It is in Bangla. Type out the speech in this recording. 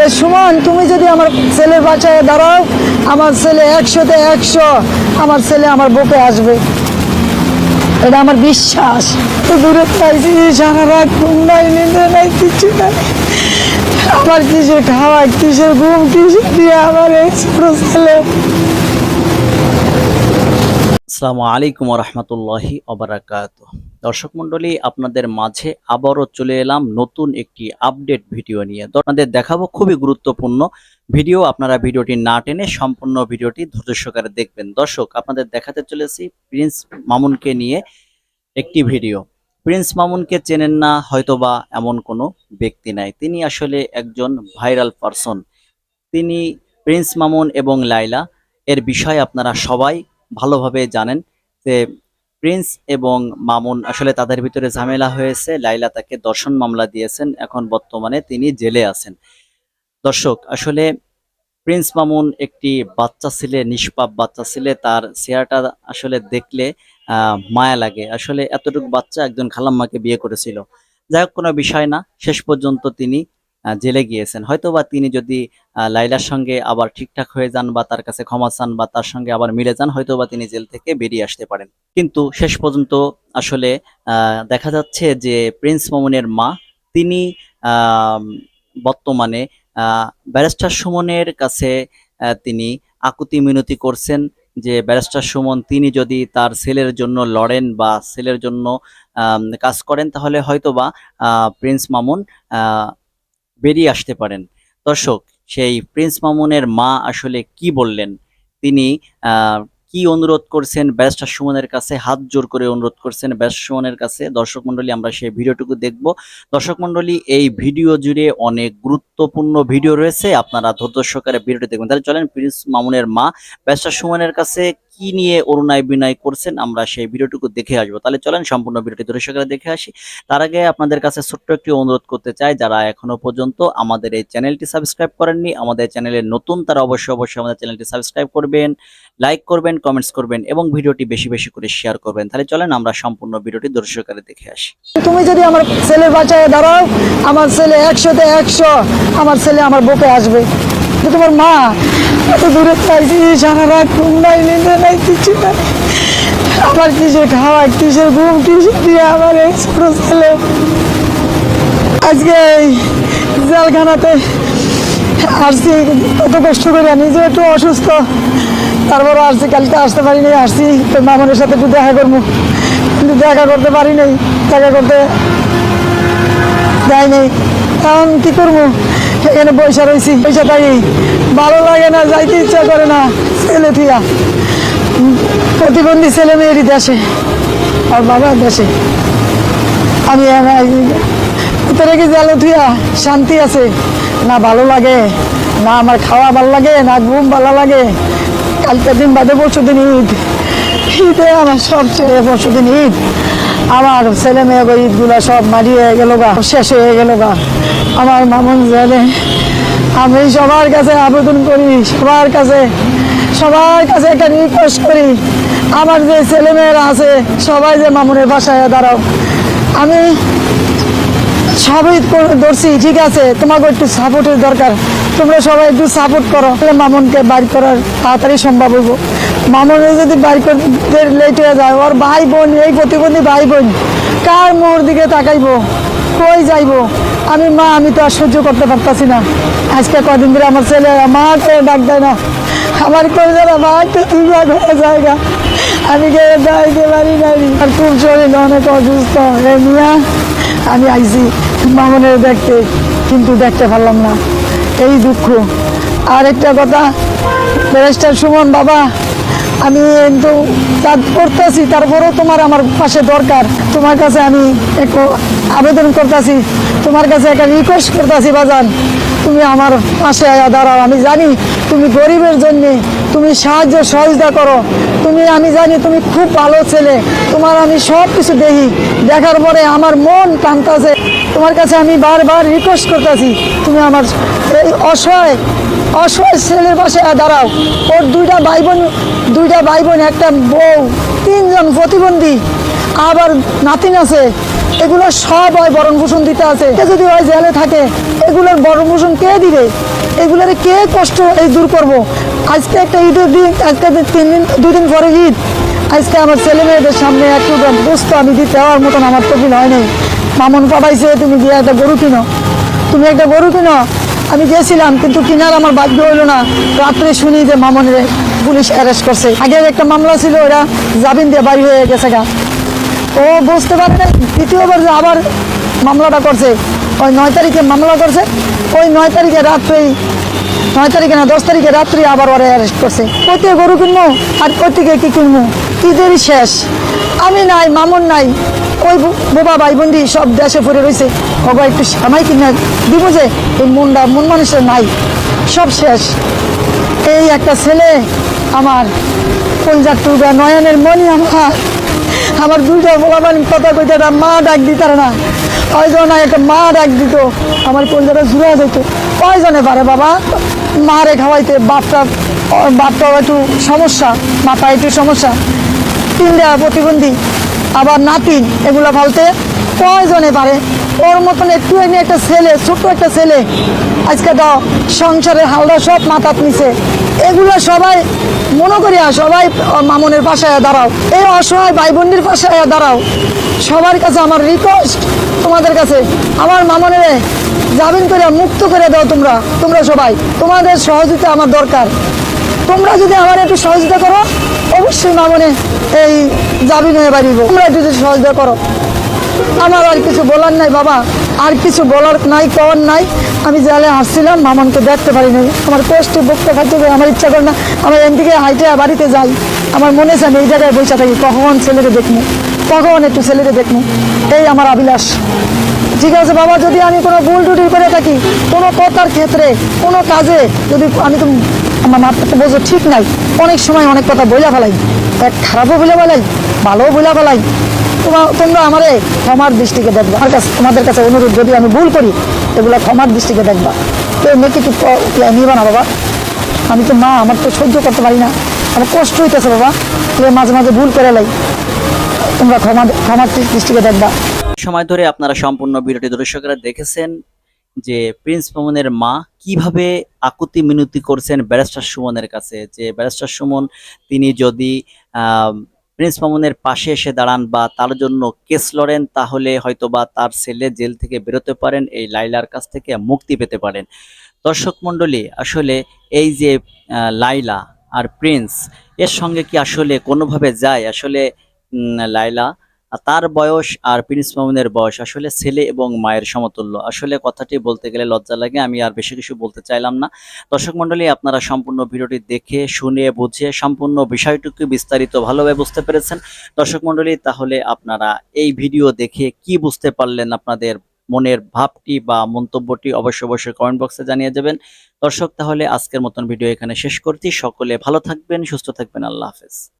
যে, সুমন, তুমি যদি আমার ছেলের বাচ্চায় দাঁড়াও, আমার ছেলে একশোতে একশো, আমার ছেলে আমার বুকে আসবে। এটা আমার বিশ্বাস। তো দূরে পাইছি, সারা রাত ঘুম নাই নিন্দে নাই, কিছু নাই। আমার কিসের খাওয়া কিসের ঘুম, কিসের দিয়ে আমার এই ছেলে? আসসালামু আলাইকুম রহমতুল্লাহি অবরাকাত দর্শক মণ্ডলী, আপনাদের মাঝে আবারও চলে এলাম নতুন একটি আপডেট ভিডিও নিয়ে। আপনাদের দেখাবো খুবই গুরুত্বপূর্ণ ভিডিও। আপনারা ভিডিওটি না টেনে সম্পূর্ণ ভিডিওটি ধৈর্য সহকারে দেখবেন। দর্শক, আপনাদের দেখাতে চলেছি প্রিন্স মামুনকে নিয়ে একটি ভিডিও। প্রিন্স মামুনকে চেনেন না, হয়তোবা এমন কোনো ব্যক্তি নাই। তিনি আসলে একজন ভাইরাল পারসন। তিনি প্রিন্স মামুন এবং লাইলা এর বিষয়ে আপনারা সবাই ভালোভাবে জানেন যে প্রিন্স এবং মামুন আসলে তাদের ভিতরে ঝামেলা হয়েছে। লাইলা তাকে দর্শন মামলা দিয়েছেন। এখন বর্তমানে তিনি জেলে আছেন। দর্শক, আসলে প্রিন্স মামুন একটি বাচ্চা ছেলে, নিষ্পাপ বাচ্চা ছেলে। তার চেহারাটা আসলে দেখলে মায়া লাগে। আসলে এতটুকু বাচ্চা একজন খালাম্মাকে বিয়ে করেছিল। যাই হোক, কোনো বিষয় না। শেষ পর্যন্ত তিনি জেলে গিয়েছেন। হয়তোবা তিনি যদি লাইলার সঙ্গে আবার ঠিকঠাক হয়ে যান বা তার কাছে ক্ষমা চান বা তার সঙ্গে আবার মিলে যান, হয়তোবা তিনি জেল থেকে বেরিয়ে আসতে পারেন। কিন্তু শেষ পর্যন্ত আসলে দেখা যাচ্ছে যে প্রিন্স মামুনের মা, তিনি বর্তমানে ব্যারিস্টার সুমনের কাছে তিনি আকুতি মিনতি করছেন যে ব্যারিস্টার সুমন, তিনি যদি তার ছেলের জন্য লড়েন বা ছেলের জন্য কাজ করেন, তাহলে হয়তোবা প্রিন্স মামুন বেরিয়ে আসতে পারেন। দর্শক, সেই প্রিন্স মামুনের মা আসলে কি বললেন? তিনি কি অনুরোধ করছেন ব্যারিস্টার সুমনের কাছে? হাত জোর করে অনুরোধ করছেন ব্যারিস্টার সুমনের কাছে। দর্শক মন্ডলী আমরা সেই ভিডিওটুকু দেখব। দর্শক মন্ডলী এই ভিডিও জুড়ে অনেক গুরুত্বপূর্ণ ভিডিও রয়েছে। আপনারা ধৈর্য সহকারে ভিডিওটি দেখবেন। তাহলে চলেন প্রিন্স মামুনের মা ব্যারিস্টার সুমনের কাছে কি নিয়ে অরুণায় বিনয় করছেন আমরা সেই ভিডিওটুকু দেখে আসব। তাহলে চলেন সম্পূর্ণ ভিডিওটি সহকারে দেখে আসি। তার আগে আপনাদের কাছে ছোট্ট একটি অনুরোধ করতে চাই, যারা এখনও পর্যন্ত আমাদের এই চ্যানেলটি সাবস্ক্রাইব করেননি, আমাদের চ্যানেলের নতুন তারা অবশ্যই অবশ্যই আমাদের চ্যানেলটি সাবস্ক্রাইব করবেন, লাইক করবেন কমেন্টস করবেন এবং ভিডিওটি বেশি বেশি করে শেয়ার করবেন। তাহলে চলেন আমরা সম্পূর্ণ ভিডিওটি দর্শকারে দেখে আসি। তুমি যদি আমার ছেলের বাঁচায় দাঁড়াও, আমার ছেলে একশোতে একশো, আমার ছেলে আমার বুকে আসবে। তোমার মা। এত দূরে পাইছি সারা রাত ঘুম নাই নিন্দে নাই। কিছু নাই আমার কিসের খাওয়া কিসের ঘুম, কিসের দিয়ে আমার এই ছোট ছেলে? আজকে এই জেলখানাতে আসছি কত কষ্ট করে নিজে একটু অসুস্থ। তারপরও আসছি কালকে আসতে পারিনি আসছি তো মামনের সাথে একটু দেখা করব। কিন্তু দেখা করতে পারি নাই দেখা করতে যাই নাই কারণ কি করব? এখানে পয়সা রয়েছি পয়সা থাকি। ভালো লাগে না, যাইতে ইচ্ছা করে না ছেলে থিয়া প্রতিবন্ধী ছেলে মেয়েরই দেশে, আর বাবার দেশে। আমি ভিতরে কি জালো থিয়া শান্তি আছে। না ভালো লাগে, না আমার খাওয়া ভালো লাগে, না ঘুম ভালো লাগে। কালকে দিন বাদে পরশু দিন ঈদ। ঈদে আমার সব ছেলে পরশু দিন ঈদ। আমার ছেলে মেয়ে ঈদগুলো সব মারি হয়ে গেল গা, শেষ হয়ে গেল গা। আমার মামুন জানে, আমি সবার কাছে আবেদন করি, সবার কাছে সবার কাছে একটা রিকোয়েস্ট করি। আমার যে ছেলে মেয়েরা আছে, সবাই যে মামুনের বাসায় দাঁড়াও। আমি সবই ধরছি, ঠিক আছে, তোমাকে একটু সাপোর্টের দরকার। তোমরা সবাই একটু সাপোর্ট করো। তাহলে মামুনকে বাইর করার তাড়াতাড়ি সম্ভব হইব। মামুনের যদি বাইর করতে লেট হয়ে যায়, ওর ভাই বোন, এই প্রতিবন্ধী ভাই বোন, কার মোহর দিকে তাকাইবো? কই যাইবো? আমি মা, আমি তো আর সহ্য করতে পারতাছি না। আজকে কদিন ধরে আমার ছেলে মা করে ডাক দেয় না। আমার যারা মা একটু দুর্গা হয়ে জায়গা আমি গিয়ে দাইতে পারি নাই। আর খুব শরীর অনেক অসুস্থ। রে মিয়া, আমি আইছি মামনের দেখতে, কিন্তু দেখতে পারলাম না। এই দুঃখ। আর একটা কথা, ব্যারিস্টার সুমন বাবা, আমি কিন্তু কাজ করতেছি, তারপরেও তোমার আমার পাশে দরকার। তোমার কাছে আমি একটু আবেদন করতেছি, তোমার কাছে একটা রিকোয়েস্ট করতেছি, বাজান। তুমি আমার পাশে আয়া দাঁড়াও, আমি জানি তুমি গরিবের জন্য তুমি সাহায্য সহযোগিতা করো। তুমি, আমি জানি তুমি খুব ভালো ছেলে, তোমার আমি সব কিছু দেখি। দেখার পরে আমার মন টানতেছে তোমার কাছে আমি বারবার রিকোয়েস্ট করতেছি, তুমি আমার এই অসহায় অসহায় ছেলের পাশে দাঁড়াও। ওর দুইটা ভাই বোন দুইটা ভাই বোন একটা বউ, তিনজন প্রতিবন্ধী, আবার নাতিন আছে। এগুলো সব হয় বরণ পোষণ দিতে আছে। যদি হয় জেলে থাকে, এগুলোর বরণ পোষণ কে দিবে? এগুলোর কে কষ্ট এই দূর করব? আজকে একটা ঈদের দিন, আজকে তিন দিন, দুই দিন পরে ঈদ। আজকে আমার ছেলে মেয়েদের সামনে একটু বুঝতো আমি দিতে হওয়ার মতন আমার তবিল হয় নাই। মামন তুমি গিয়ে একটা গরু কিনো। তুমি একটা গরু কিনো? আমি গিয়েছিলাম কিন্তু কিনার আমার ভাগ্য হইল না। রাত্রে শুনি যে মামনের পুলিশ অ্যারেস্ট করছে। আগে একটা মামলা ছিল ওরা জামিন দিয়ে বাড়ি হয়ে গেছে গা। ও বুঝতে পারে দ্বিতীয়বার যে আবার মামলাটা করছে। ওই নয় তারিখে মামলা করছে, ওই নয় তারিখে রাত্রেই, নয় তারিখে না, দশ তারিখে রাত্রি আবার ওরা অ্যারেস্ট করছে। কোথায় গরু কিনবো আর কোথেকে কি কিনবো? ঈদেরই শেষ। আমি নাই, মামুন নাই, ওই বোবা ভাই বন্দি সব দেশে পড়ে রয়েছে বাবা একটু সামাই কিনে দিব যে, এই মনটা মন মানুষের নাই, সব শেষ। এই একটা ছেলে আমার কলজার টুকা নয়নের মনি আমার আমার দুইটা বলাবান কথা কইতে একটা মা ডাক দিতার না। কয়জন একটা মা ডাক দিত, আমার কলজাটা জুড়ে যেত কয়জনে পারে বাবা, মারে খাওয়াইতে বাপটা বাপটাও একটু সমস্যা, মাথা একটু সমস্যা। তিন দেওয়া প্রতিবন্ধী, আবার নাতি, এগুলো ফালতে কয়জনে পারে। ওর মতন একটু এনে একটা ছেলে, ছোট্ট একটা ছেলে। আজকে তো সংসারের হালদা সব মাথাত নিছে। এগুলো সবাই, মনে করিয়া সবাই মামনের পাশে আয়া দাঁড়াও। এই অসহায় ভাই বোনদের পাশে আয়া দাঁড়াও। সবার কাছে আমার রিকোয়েস্ট তোমাদের কাছে। আমার মামনের জামিন করে মুক্ত করে দাও তোমরা তোমরা সবাই। তোমাদের সহযোগিতা আমার দরকার। তোমরা যদি আমার একটু সহযোগিতা করো, অবশ্যই মামনে এই জামিন হয়ে বাড়িব। তোমরা একটু যদি সহযোগিতা করো। আমার আর কিছু বলার নাই বাবা। আর কিছু বলার নাই কওয়ার নাই। আমি জেলে আসছিলাম, মামনকে দেখতে পারি নাই আমার কষ্টে বকতে খাইতে আমার ইচ্ছা করে না। আমার এদিকে হাইটে বাড়িতে যাই। আমার মনে আমি এই জায়গায় বসে থাকি, কখন ছেলেকে দেখব? কখন একটু ছেলেকে দেখব? এই আমার অভিলাষ। ঠিক আছে বাবা, যদি আমি কোনো ভুল টুটি করে থাকি, কোনো কথার ক্ষেত্রে, কোনো কাজে, যদি আমি তো আমার মাথাটা বোঝো ঠিক নাই। অনেক সময় অনেক কথা বইলা ফেলাই। এক খারাপও বলে ফেলাই, ভালোও বলে ফেলাই। তোমার তোমরা আমারে ক্ষমার দৃষ্টিকে দেখবা। আমার কাছে তোমাদের কাছে অনুরোধ, যদি আমি ভুল করি, এগুলো ক্ষমার দৃষ্টিকে দেখবা। কেউ নেগেটিভ নিবা না বাবা। আমি তো মা, আমার তো সহ্য করতে পারি না। আমার কষ্ট হইতেছে বাবা। তুমি মাঝে মাঝে ভুল করে লাই। তোমরা ক্ষমা ক্ষমার দৃষ্টিকে দেখবা। সময় ধরে আপনারা সম্পূর্ণ ভিডিওটি দর্শকরা দেখেছেন যে প্রিন্স মামুনের মা কীভাবে আকুতি মিনতি করছেন ব্যারিস্টার সুমনের কাছে, যে ব্যারিস্টার সুমন তিনি যদি প্রিন্স মামুনের পাশে এসে দাঁড়ান বা তার জন্য কেস লড়েন, তাহলে হয়তো বা তার ছেলে জেল থেকে বেরোতে পারেন, এই লাইলার কাছ থেকে মুক্তি পেতে পারেন। দর্শক মণ্ডলী, আসলে এই যে লাইলা আর প্রিন্স, এর সঙ্গে কি আসলে কোনোভাবে যায়? আসলে লাইলা তার বয়স আর প্রিন্স মামুনের বয়স, আসলে ছেলে এবং মায়ের সমতুল্য। আসলে কথাটি বলতে গেলে লজ্জা লাগে, আমি আর বেশি কিছু বলতে চাইলাম না। দর্শক মণ্ডলী, আপনারা সম্পূর্ণ ভিডিওটি দেখে, শুনে, বুঝে সম্পূর্ণ বিষয়টুকু বিস্তারিত ভালোভাবে বুঝতে পেরেছেন। দর্শক মণ্ডলী, তাহলে আপনারা এই ভিডিও দেখে কি বুঝতে পারলেন আপনাদের মনের ভাবটি বা মন্তব্যটি অবশ্যই অবশ্যই কমেন্ট বক্সে জানিয়ে যাবেন। দর্শক, তাহলে আজকের মতন ভিডিও এখানে শেষ করছি। সকলে ভালো থাকবেন, সুস্থ থাকবেন। আল্লাহ হাফেজ।